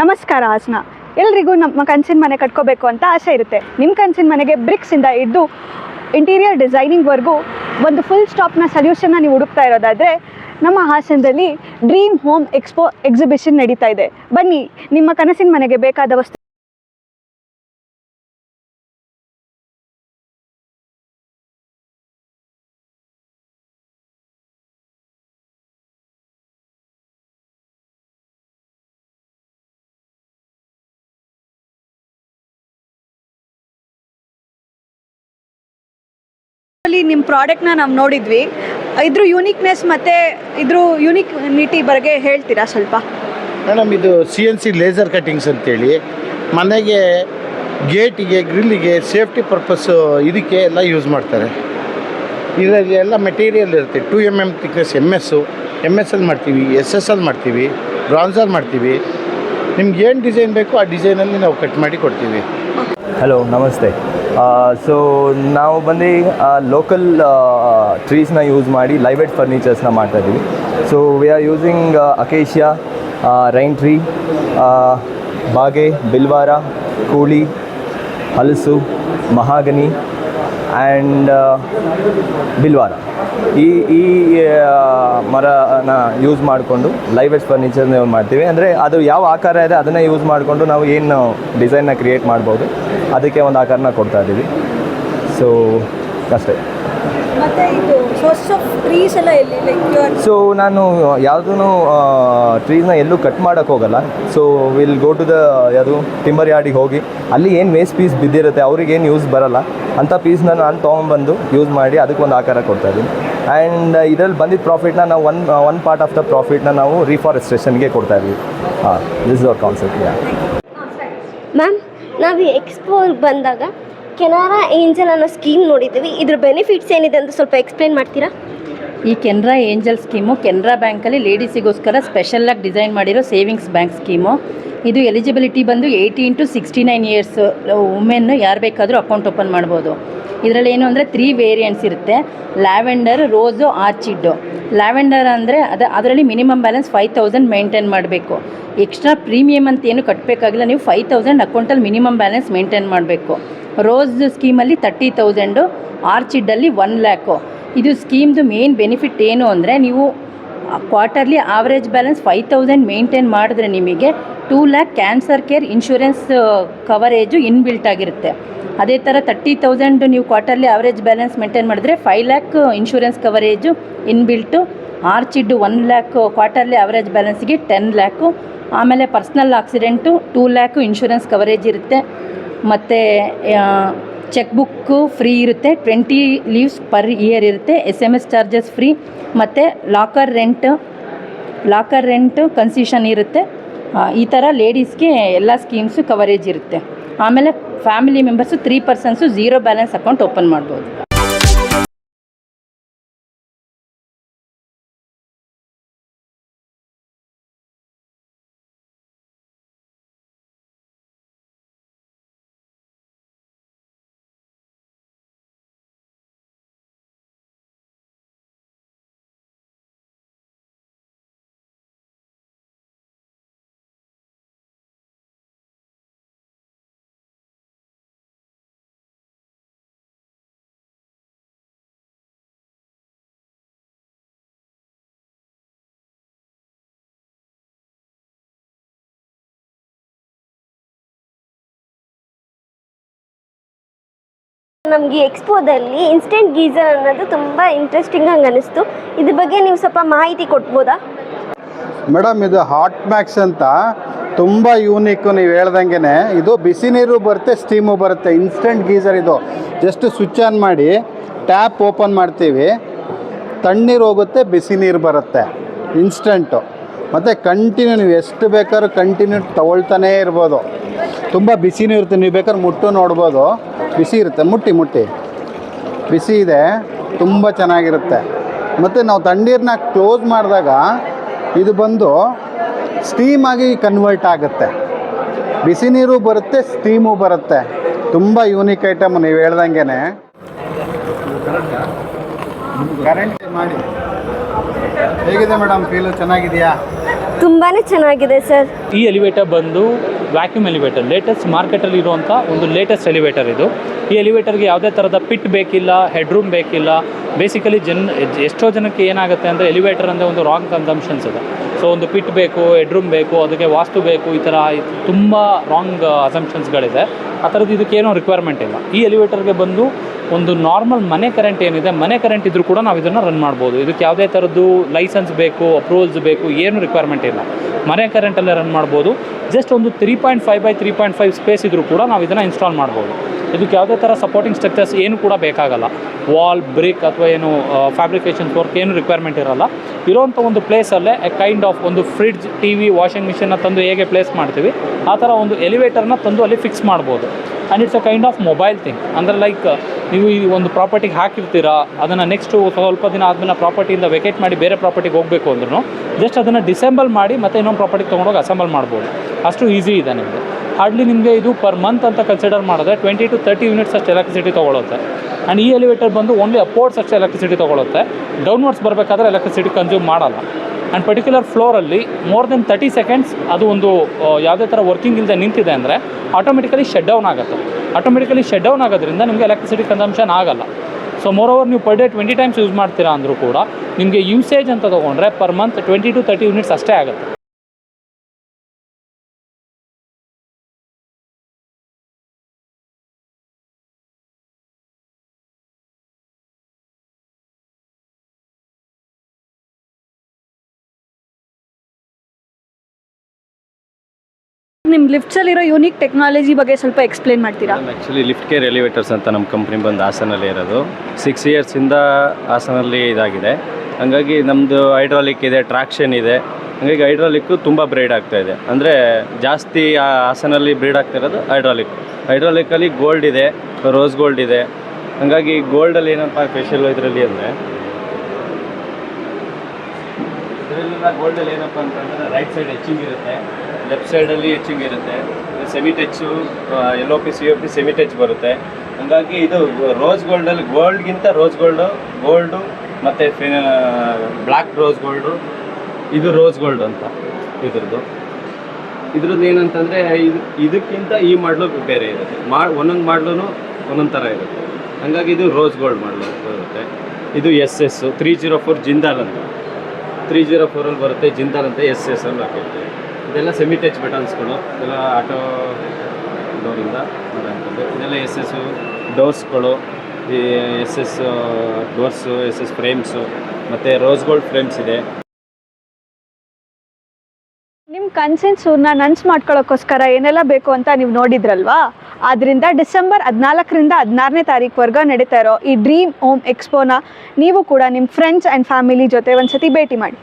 ನಮಸ್ಕಾರ ಆಸನ ಎಲ್ರಿಗೂ ನಮ್ಮ ಕನಸಿನ ಮನೆ ಕಟ್ಕೋಬೇಕು ಅಂತ ಆಸೆ ಇರುತ್ತೆ. ನಿಮ್ಮ ಕನಸಿನ ಮನೆಗೆ ಬ್ರಿಕ್ಸಿಂದ ಹಿಡಿದು ಇಂಟೀರಿಯರ್ ಡಿಸೈನಿಂಗ್ವರೆಗೂ ಒಂದು ಫುಲ್ ಸ್ಟಾಪ್ನ ಸೊಲ್ಯೂಷನ್ನ ನೀವು ಹುಡುಕ್ತಾ ಇರೋದಾದರೆ, ನಮ್ಮ ಹಾಸನದಲ್ಲಿ ಡ್ರೀಮ್ ಹೋಮ್ ಎಕ್ಸ್ಪೋ ಎಕ್ಸಿಬಿಷನ್ ನಡೀತಾ ಇದೆ. ಬನ್ನಿ, ನಿಮ್ಮ ಕನಸಿನ ಮನೆಗೆ ಬೇಕಾದ ವಸ್ತು ಅಲ್ಲಿ ನಿಮ್ಮ ಪ್ರಾಡಕ್ಟ್ನ ನಾವು ನೋಡಿದ್ವಿ. ಇದ್ರ ಯೂನಿಕ್ನೆಸ್ ಮತ್ತು ಇದ್ರ ಯೂನಿಕ್ನಿಟಿ ಬಗ್ಗೆ ಹೇಳ್ತೀರಾ ಸ್ವಲ್ಪ? ಮೇಡಮ್ ಇದು C N C laser cuttings ಅಂತೇಳಿ. ಮನೆಗೆ ಗೇಟಿಗೆ ಗ್ರಿಲ್ಲಿಗೆ ಸೇಫ್ಟಿ ಪರ್ಪಸ್ಸು ಇದಕ್ಕೆ ಎಲ್ಲ ಯೂಸ್ ಮಾಡ್ತಾರೆ. ಇದರಲ್ಲಿ ಎಲ್ಲ ಮೆಟೀರಿಯಲ್ ಇರುತ್ತೆ. Two M M thickness M S M S ಅಲ್ಲಿ ಮಾಡ್ತೀವಿ ಎಸ್ ಎಸ್ ಅಲ್ಲಿ ಮಾಡ್ತೀವಿ ಬ್ರಾನ್ಸಲ್ಲಿ ಮಾಡ್ತೀವಿ. ನಿಮ್ಗೆ ಏನು ಡಿಸೈನ್ ಬೇಕು ಆ ಡಿಸೈನಲ್ಲಿ ನಾವು ಕಟ್ ಮಾಡಿ ಕೊಡ್ತೀವಿ. ಹಲೋ ನಮಸ್ತೆ. ಸೊ ನಾವು ಬಂದು ಲೋಕಲ್ ಟ್ರೀಸ್ನ ಯೂಸ್ ಮಾಡಿ ಲೈವೆಟ್ ಫರ್ನಿಚರ್ಸ್ನ ಮಾಡ್ತಾ ಇದ್ದೀವಿ so we are using acacia rain tree ಬಾಗೆ, ಬಿಲ್ವಾರ ಕೂಳಿ ಹಲಸು, ಮಹಾಗನಿ ಆ್ಯಂಡ್ ಬಿಲ್ವಾರ ಈ ಈ ಆ, ಮರನ ಯೂಸ್ ಮಾಡಿಕೊಂಡು ಲೈವೆಸ್ಟ್ ಫರ್ನಿಚರ್ನ ಮಾಡ್ತೀವಿ. ಅಂದರೆ ಅದು ಯಾವ ಆಕಾರ ಇದೆ ಅದನ್ನೇ ಯೂಸ್ ಮಾಡಿಕೊಂಡು ನಾವು ಏನು ಡಿಸೈನ್ನ ಕ್ರಿಯೇಟ್ ಮಾಡ್ಬೋದು. ಅದಕ್ಕೆ ಒಂದು ಆಕಾರನ ಕೊಡ್ತಾ ಇದ್ದೀವಿ. ಸೊ ಅಷ್ಟೇ. ಸೋರ್ಸ್ ಆಫ್ ಟ್ರೀಸ್ ಎಲ್ಲ ಎಲ್ಲಿ ಲೈಕ್ ಸೊ ನಾನು ಯಾವುದೂ ಟ್ರೀಸ್ನ ಎಲ್ಲೂ ಕಟ್ ಮಾಡೋಕ್ಕೆ ಹೋಗಲ್ಲ. So will go to the ಯಾವುದು ಟಿಂಬರ್ ಯಾರ್ಡಿಗೆ ಹೋಗಿ. ಅಲ್ಲಿ ಏನು ವೇಸ್ಟ್ ಪೀಸ್ ಬಿದ್ದಿರುತ್ತೆ ಅವ್ರಿಗೆ ಏನು ಯೂಸ್ ಬರಲ್ಲ ಅಂಥ ಪೀಸ್ನ ನಾನು ತೊಗೊಂಬಂದು ಯೂಸ್ ಮಾಡಿ ಅದಕ್ಕೊಂದು ಆಕಾರ ಕೊಡ್ತಾ ಇದ್ದೀನಿ. ಆ್ಯಂಡ್ ಇದರಲ್ಲಿ ಬಂದಿದ್ದ ಪ್ರಾಫಿಟ್ನ ನಾವು one one part of the ಪ್ರಾಫಿಟ್ನ ನಾವು ರಿಫಾರೆಸ್ಟ್ರೇಷನ್ಗೆ ಕೊಡ್ತಾ ಇದ್ದೀವಿ. ಹಾಂ this is our concept yeah ma'am ನಾವು ಈ ಎಕ್ಸ್ಪೋ ಬಂದಾಗ ಕೆನರಾ ಏಂಜಲ್ ಅನ್ನೋ ಸ್ಕೀಮ್ ನೋಡಿದ್ದೀವಿ. ಇದ್ರ ಬೆನಿಫಿಟ್ಸ್ ಏನಿದೆ ಅಂತ ಸ್ವಲ್ಪ ಎಕ್ಸ್ಪ್ಲೇನ್ ಮಾಡ್ತೀರಾ? ಈ ಕೆನರಾ ಏಂಜಲ್ ಸ್ಕೀಮು ಕೆನರಾ ಬ್ಯಾಂಕಲ್ಲಿ ಲೇಡೀಸಿಗೋಸ್ಕರ ಸ್ಪೆಷಲ್ಲಾಗಿ ಡಿಸೈನ್ ಮಾಡಿರೋ ಸೇವಿಂಗ್ಸ್ ಬ್ಯಾಂಕ್ ಸ್ಕೀಮು. ಇದು ಎಲಿಜಿಬಿಲಿಟಿ ಬಂದು eighteen to sixty nine years women ಯಾರು ಬೇಕಾದರೂ ಅಕೌಂಟ್ ಓಪನ್ ಮಾಡ್ಬೋದು. ಇದರಲ್ಲಿ ಏನು ಅಂದರೆ ತ್ರೀ ವೇರಿಯಂಟ್ಸ್ ಇರುತ್ತೆ. ಲ್ಯಾವೆಂಡರ್ ರೋಸು ಆರ್ಚಿಡ್ಡು ಲ್ಯಾವೆಂಡರ್ ಅಂದರೆ ಅದು ಅದರಲ್ಲಿ minimum balance five thousand maintain ಮಾಡಬೇಕು. ಎಕ್ಸ್ಟ್ರಾ ಪ್ರೀಮಿಯಮ್ ಅಂತ ಏನು ಕಟ್ಟಬೇಕಾಗಿಲ್ಲ ನೀವು ಫೈವ್ ತೌಸಂಡ್ ಅಕೌಂಟಲ್ಲಿ ಮಿನಿಮಮ್ ಬ್ಯಾಲೆನ್ಸ್ ಮೇಂಟೈನ್ ಮಾಡಬೇಕು. ರೋಸ್ ಸ್ಕೀಮಲ್ಲಿ ತರ್ಟಿ ತೌಸಂಡು ಆರ್ಚಿಡ್ಡಲ್ಲಿ ಒನ್ ಲ್ಯಾಕು. ಇದು ಸ್ಕೀಮ್ದು ಮೇನ್ ಬೆನಿಫಿಟ್ ಏನು ಅಂದರೆ ನೀವು quarterly average balance five thousand maintain ಮಾಡಿದ್ರೆ ನಿಮಗೆ two lakh cancer care insurance coverage inbuilt ಆಗಿರುತ್ತೆ. ಅದೇ ಥರ ತರ್ಟಿ ತೌಸಂಡ್ ನೀವು ಕ್ವಾರ್ಟರ್ಲಿ ಆವ್ರೇಜ್ ಬ್ಯಾಲೆನ್ಸ್ ಮೇಂಟೈನ್ ಮಾಡಿದ್ರೆ five lakh insurance coverage inbuilt orchid one lakh quarterly average ಬ್ಯಾಲೆನ್ಸ್ಗೆ ten lakh. ಆಮೇಲೆ personal accident two lakh insurance coverage ಇರುತ್ತೆ. ಮತ್ತು ಚೆಕ್ ಬುಕ್ಕು ಫ್ರೀ ಇರುತ್ತೆ. Twenty leaves per year ಇರುತ್ತೆ. S M S charges free ಮತ್ತು locker rent locker rent concession ಇರುತ್ತೆ. ಈ ಥರ ಲೇಡೀಸ್ಗೆ ಎಲ್ಲ ಸ್ಕೀಮ್ಸು ಕವರೇಜ್ ಇರುತ್ತೆ. ಆಮೇಲೆ family members three persons zero balance account open ಮಾಡ್ಬೋದು. ನಮಗೆ ಎಕ್ಸ್ಪೋದಲ್ಲಿ ಇನ್ಸ್ಟೆಂಟ್ ಗೀಸರ್ ಅನ್ನೋದು ತುಂಬ ಇಂಟ್ರೆಸ್ಟಿಂಗ್ ಆಗಿ ಅನಿಸ್ತು. ಇದ್ರ ಬಗ್ಗೆ ನೀವು ಸ್ವಲ್ಪ ಮಾಹಿತಿ ಕೊಡ್ಬೋದಾ? ಮೇಡಮ್, ಇದು ಹಾಟ್ ಮ್ಯಾಕ್ಸ್ ಅಂತ ತುಂಬ ಯೂನಿಕ್ಕು ನೀವು ಹೇಳ್ದಂಗೆ ಇದು ಬಿಸಿ ನೀರು ಬರುತ್ತೆ ಸ್ಟೀಮು ಬರುತ್ತೆ. ಇನ್ಸ್ಟೆಂಟ್ ಗೀಸರ್ ಇದು. ಜಸ್ಟ್ ಸ್ವಿಚ್ ಆನ್ ಮಾಡಿ ಟ್ಯಾಪ್ ಓಪನ್ ಮಾಡ್ತೀವಿ. ತಣ್ಣೀರು ಹೋಗುತ್ತೆ, ಬಿಸಿ ನೀರು ಬರುತ್ತೆ. ಇನ್ಸ್ಟೆಂಟು ಮತ್ತು ಕಂಟಿನ್ಯೂ ನೀವು ಎಷ್ಟು ಬೇಕಾದ್ರೂ ಕಂಟಿನ್ಯೂ ತಗೊಳ್ತಾನೇ ಇರ್ಬೋದು. ತುಂಬ ಬಿಸಿನೂ ಇರುತ್ತೆ. ನೀವು ಬೇಕಾದ್ರೆ ಮುಟ್ಟು ನೋಡ್ಬೋದು. ಬಿಸಿ ಇರುತ್ತೆ. ಮುಟ್ಟಿ ಮುಟ್ಟಿ. ಬಿಸಿ ಇದೆ. ತುಂಬ ಚೆನ್ನಾಗಿರುತ್ತೆ. ಮತ್ತು ನಾವು ತಣ್ಣೀರನ್ನ ಕ್ಲೋಸ್ ಮಾಡಿದಾಗ ಇದು ಬಂದು ಸ್ಟೀಮ್ ಆಗಿ ಕನ್ವರ್ಟ್ ಆಗುತ್ತೆ. ಬಿಸಿ ನೀರು ಬರುತ್ತೆ ಸ್ಟೀಮು ಬರುತ್ತೆ. ತುಂಬ ಯೂನಿಕ್ ಐಟಮ್ ನೀವು ಹೇಳ್ದಂಗೆ ಕರೆಂಟ್ ಮಾಡಿ. ಹೇಗಿದೆ ಮೇಡಮ್ ಫೀಲು ಚೆನ್ನಾಗಿದೆಯಾ? ತುಂಬಾನೇ ಚೆನ್ನಾಗಿದೆ ಸರ್. ಈ ಎಲಿವೇಟರ್ ಬಂದು ವ್ಯಾಕ್ಯೂಮ್ ಎಲಿವೇಟರ್ ಲೇಟೆಸ್ಟ್ ಮಾರ್ಕೆಟಲ್ಲಿ ಇರುವಂಥ ಒಂದು ಲೇಟೆಸ್ಟ್ ಎಲಿವೇಟರ್ ಇದು. ಈ ಎಲಿವೇಟರ್ಗೆ ಯಾವುದೇ ಥರದ ಪಿಟ್ ಬೇಕಿಲ್ಲ ಹೆಡ್ರೂಮ್ ಬೇಕಿಲ್ಲ ಬೇಸಿಕಲಿ ಜನ್, ಎಷ್ಟೋ ಜನಕ್ಕೆ ಏನಾಗುತ್ತೆ ಅಂದರೆ ಎಲಿವೇಟರ್ ಅಂದರೆ ಒಂದು ರಾಂಗ್ ಕನ್ಸಂಪ್ಷನ್ಸ್ ಇದೆ ಸೊ ಒಂದು ಪಿಟ್ ಬೇಕು ಹೆಡ್ರೂಮ್ ಬೇಕು, ಅದಕ್ಕೆ ವಾಸ್ತು ಬೇಕು, ಈ ಥರ ತುಂಬ ರಾಂಗ್ ಅಸಂಪ್ಷನ್ಸ್ಗಳಿದೆ ಆ ಥರದ್ದು ಇದಕ್ಕೇನೋ ರಿಕ್ವೈರ್ಮೆಂಟ್ ಇಲ್ಲ. ಈ ಎಲಿವೇಟರ್ಗೆ ಬಂದು ಒಂದು ನಾರ್ಮಲ್ ಮನೆ ಕರೆಂಟ್ ಏನಿದೆ, ಮನೆ ಕರೆಂಟ್ ಇದ್ರೂ ಕೂಡ ನಾವು ಇದನ್ನು ರನ್ ಮಾಡ್ಬೋದು. ಇದಕ್ಕೆ ಯಾವುದೇ ಥರದ್ದು ಲೈಸೆನ್ಸ್ ಬೇಕು ಅಪ್ರೂವಲ್ಸ್ ಬೇಕು, ಏನು ರಿಕ್ವೈರ್ಮೆಂಟ್ ಇಲ್ಲ. ಮನೆ ಕರೆಂಟಲ್ಲೇ ರನ್ ಮಾಡ್ಬೋದು. ಜಸ್ಟ್ ಒಂದು three point five by three point five space ಇದ್ರೂ ಕೂಡ ನಾವು ಇದನ್ನು ಇನ್ಸ್ಟಾಲ್ ಮಾಡ್ಬೋದು. ಇದಕ್ಕೆ ಯಾವುದೇ ಥರ ಸಪೋರ್ಟಿಂಗ್ ಸ್ಟ್ರಕ್ಚರ್ಸ್ ಏನು ಕೂಡ ಬೇಕಾಗಲ್ಲ. ವಾಲ್ ಬ್ರಿಕ್ ಅಥವಾ ಏನು ಫ್ಯಾಬ್ರಿಕೇಷನ್ಸ್ ವರ್ಕ್ ಏನು ರಿಕ್ವೈರ್ಮೆಂಟ್ ಇರಲ್ಲ. ಇರೋವಂಥ ಒಂದು ಪ್ಲೇಸಲ್ಲೇ ಕೈಂಡ್ ಆಫ್ ಒಂದು ಫ್ರಿಡ್ಜ್ ಟಿ ವಿ ವಾಷಿಂಗ್ ಮಿಷಿನ್ನ ತಂದು ಹೇಗೆ ಪ್ಲೇಸ್ ಮಾಡ್ತೀವಿ, ಆ ಥರ ಒಂದು ಎಲಿವೇಟರ್ನ ತಂದು ಅಲ್ಲಿ ಫಿಕ್ಸ್ ಮಾಡ್ಬೋದು. And it's a kind of mobile thing ಅಂದರೆ ಲೈಕ್ ನೀವು ಈ ಒಂದು ಪ್ರಾಪರ್ಟಿಗೆ ಹಾಕಿರ್ತೀರಾ, ಅದನ್ನು ನೆಕ್ಸ್ಟು ಸ್ವಲ್ಪ ದಿನ ಆದಮೇಲೆ ಪ್ರಾಪರ್ಟಿಯಿಂದ ವೆಕೇಟ್ ಮಾಡಿ ಬೇರೆ ಪ್ರಾಪರ್ಟಿಗೆ ಹೋಗಬೇಕು ಅಂದ್ರೂ ಜಸ್ಟ್ ಅದನ್ನು ಡಿಸೆಂಬಲ್ ಮಾಡಿ ಮತ್ತೆ ಇನ್ನೊಂದು ಪ್ರಾಪರ್ಟಿಗೆ ತೊಗೊಂಡೋಗಿ ಅಸೆಂಬಲ್ ಮಾಡ್ಬೋದು. ಅಷ್ಟು ಈಸಿ ಇದೆ ನಿಮಗೆ. ಹಾರ್ಡ್ಲಿ ನಿಮಗೆ ಇದು ಪರ್ ಮಂತ್ ಅಂತ ಕನ್ಸಿಡರ್ ಮಾಡಿದ್ರೆ ಟ್ವೆಂಟಿ ಟು ತರ್ಟಿ ಯೂನಿಟ್ಸ್ ಅಷ್ಟು ಎಲೆಕ್ಟ್ರಿಸಿಟಿ ತೊಗೊಳುತ್ತೆ. ಆ್ಯಂಡ್ ಈ ಎಲಿವೇಟರ್ ಬಂದು ಓನ್ಲಿ ಅಪ್ವರ್ಡ್ಸ್ ಅಷ್ಟೇ ಎಲೆಕ್ಟ್ರಿಸಿಟಿ ತೊಗೊಳುತ್ತೆ. ಡೌನ್ವರ್ಡ್ಸ್ ಬರಬೇಕಾದ್ರೆ ಎಲೆಕ್ಟ್ರಿಸಿಟಿ ಕನ್ಸ್ಯೂಮ್ ಮಾಡಲ್ಲ. ಆ್ಯಂಡ್ ಪರ್ಟಿಕ್ಯುಲರ್ ಫ್ಲೋರಲ್ಲಿ ಮೋರ್ ದೆನ್ ತರ್ಟಿ ಸೆಕೆಂಡ್ಸ್ ಅದು ಒಂದು ಯಾವುದೇ ಥರ ವರ್ಕಿಂಗ್ ಇಲ್ಲದೆ ನಿಂತಿದೆ ಅಂದರೆ ಆಟೋಮೆಟಿಕಲಿ ಶಟ್ ಡೌನ್ ಆಗುತ್ತೆ. ಆಟೋಮೆಟಿಕಲಿ ಶಟ್ ಡೌನ್ ಆಗೋದ್ರಿಂದ ನಿಮಗೆ ಎಲೆಕ್ಟ್ರಿಸಿಟಿ ಕನ್ಸಂಪ್ಷನ್ ಆಗಲ್ಲ. ಸೊ ಮೋರ್ ಓವರ್ ನೀವು per day twenty times use ಮಾಡ್ತೀರಾ ಅಂದರೂ ಕೂಡ ನಿಮಗೆ ಯೂಸೇಜ್ ಅಂತ ತೊಗೊಂಡ್ರೆ per month twenty to thirty units ಅಷ್ಟೇ ಆಗುತ್ತೆ. ನಿಮ್ಮ ಲಿಫ್ಟ್ಸಲ್ಲಿರೋ ಯೂನಿಕ್ ಟೆಕ್ನಾಲಜಿ ಬಗ್ಗೆ ಸ್ವಲ್ಪ ಎಕ್ಸ್ಪ್ಲೇನ್ ಮಾಡ್ತೀರಾ? ಆ್ಯಕ್ಚುಲಿ ಲಿಫ್ಟ್ ಕೇರ್ ಎಲಿವೇಟರ್ಸ್ ಅಂತ ನಮ್ಮ ಕಂಪ್ನಿ ಬಂದು ಹಾಸನಲ್ಲಿ ಇರೋದು. ಸಿಕ್ಸ್ ಇಯರ್ಸಿಂದ ಹಾಸನಲ್ಲಿ ಇದಾಗಿದೆ. ಹಂಗಾಗಿ ನಮ್ಮದು ಹೈಡ್ರಾಲಿಕ್ ಇದೆ ಟ್ರಾಕ್ಷನ್ ಇದೆ. ಹಂಗಾಗಿ ಹೈಡ್ರಾಲಿಕ್ಕು ತುಂಬ ಬ್ರೇಡ್ ಆಗ್ತಾ ಇದೆ. ಅಂದರೆ ಜಾಸ್ತಿ ಆ ಹಾಸನಲ್ಲಿ ಬ್ರೀಡ್ ಆಗ್ತಿರೋದು ಹೈಡ್ರಾಲಿಕ್ ಹೈಡ್ರಾಲಿಕ್ಕಲ್ಲಿ ಗೋಲ್ಡ್ ಇದೆ ರೋಸ್ ಗೋಲ್ಡ್ ಇದೆ. ಹಂಗಾಗಿ ಗೋಲ್ಡಲ್ಲಿ ಏನಪ್ಪ ಸ್ಪೆಷಲ್ ಇದರಲ್ಲಿ ಅಂದರೆ ಇದರಲ್ಲೆಲ್ಲ ಗೋಲ್ಡಲ್ಲಿ ಏನಪ್ಪ ಅಂತಂದರೆ ರೈಟ್ ಸೈಡ್ ಹೆಚ್ಚಿಂಗ್ ಇರುತ್ತೆ ಲೆಫ್ಟ್ ಸೈಡಲ್ಲಿ ಹೆಚ್ಚಿಂಗ್ ಇರುತ್ತೆ ಸೆಮಿ ಟಚ್ಚು ಎಲ್ಲೋ P C O P semi touch ಬರುತ್ತೆ. ಹಾಗಾಗಿ ಇದು ರೋಸ್ ಗೋಲ್ಡಲ್ಲಿ ಗೋಲ್ಡ್ಗಿಂತ ರೋಸ್ ಗೋಲ್ಡು ಗೋಲ್ಡು ಮತ್ತು ಬ್ಲ್ಯಾಕ್ ರೋಸ್ ಗೋಲ್ಡು ಇದು ರೋಸ್ ಗೋಲ್ಡ್ ಅಂತ ಇದ್ರದ್ದು. ಇದ್ರದ್ದು ಏನಂತಂದರೆ ಇದು, ಇದಕ್ಕಿಂತ ಈ ಮಾಡಲು ಬೇರೆ ಇರುತ್ತೆ. ಮಾ, ಒಂದೊಂದು ಮಾಡಲು ಒಂದೊಂದು ಥರ ಇರುತ್ತೆ. ಹಾಗಾಗಿ ಇದು ರೋಸ್ ಗೋಲ್ಡ್ ಮಾಡಲು ಇರುತ್ತೆ. ಇದು S S three zero four Jindal ಅಂತ. ತ್ರೀ ಜೀರೋ ಫೋರಲ್ಲಿ ಬರುತ್ತೆ ಜಿಂದಾಲ್ ಅಂತ ಎಸ್ ಎಸ್ ಅಲ್ಲಿ ಹಾಕಿ ಇದೆಲ್ಲ ಸೆಮಿ ಟಚ್ ಬಟನ್ಸ್ಗಳು ಇದೆಲ್ಲ ಆಟೋ ಡೋರಿಂದ ಮಾಡೋಂಥದ್ದು ಇದೆಲ್ಲ ಎಸ್ ಎಸ್ಸು ಡೋರ್ಸ್ಗಳು ಈ S S doors S S frames ಮತ್ತು ರೋಸ್ ಗೋಲ್ಡ್ ಫ್ರೇಮ್ಸ್ ಇದೆ. ನಿಮ್ಮ ಕನ್ಸಿನ್ಸೂರ್ನ ನನ್ಸ್ ಮಾಡ್ಕೊಳ್ಳೋಕ್ಕೋಸ್ಕರ ಏನೆಲ್ಲ ಬೇಕು ಅಂತ ನೀವು ನೋಡಿದ್ರಲ್ವಾ? ಆದ್ದರಿಂದ ಡಿಸೆಂಬರ್ ಹದಿನಾಲ್ಕರಿಂದ ಹದಿನಾರನೇ ತಾರೀಕುವರೆಗೂ ನಡೀತಾ ಇರೋ ಈ ಡ್ರೀಮ್ ಹೋಮ್ ಎಕ್ಸ್ಪೋನ ನೀವು ಕೂಡ ನಿಮ್ಮ ಫ್ರೆಂಡ್ಸ್ ಆ್ಯಂಡ್ ಫ್ಯಾಮಿಲಿ ಜೊತೆ ಒಂದು ಸತಿ ಭೇಟಿ ಮಾಡಿ.